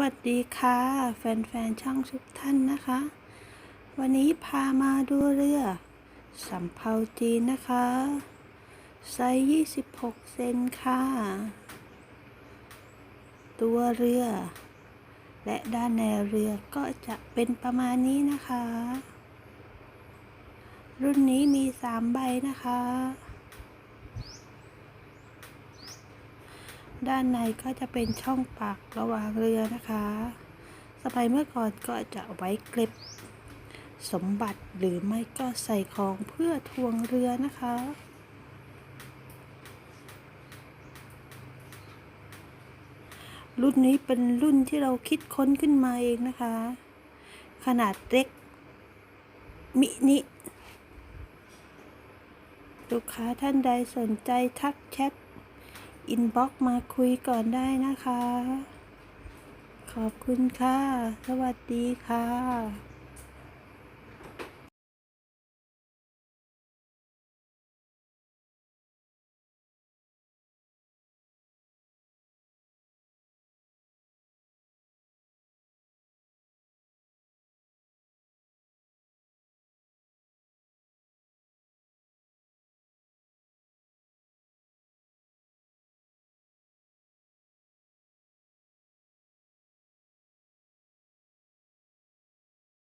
วัสดีค่ะ แฟนๆช่องทุกท่านนะคะ วันนี้พามาดูเรือสำเภาจีนนะคะไซส์26 เซนค่ะ ตัวเรือ และด้านในเรือก็จะเป็นประมาณนี้นะคะ รุ่นนี้มี 3 ใบนะคะ ด้านในก็จะเป็นช่องปากระหว่างเรือนะคะ สมัยเมื่อก่อนก็จะไว้เก็บสมบัติหรือไม่ก็ใส่ของเพื่อทวงเรือนะคะ รุ่นนี้เป็นรุ่นที่เราคิดค้นขึ้นมาเองนะคะ ขนาดเล็ก มินิลูกค้าท่านใดสนใจทักแชท อินบ็อกมาคุยก่อนได้นะคะ ขอบคุณค่ะ สวัสดีค่ะ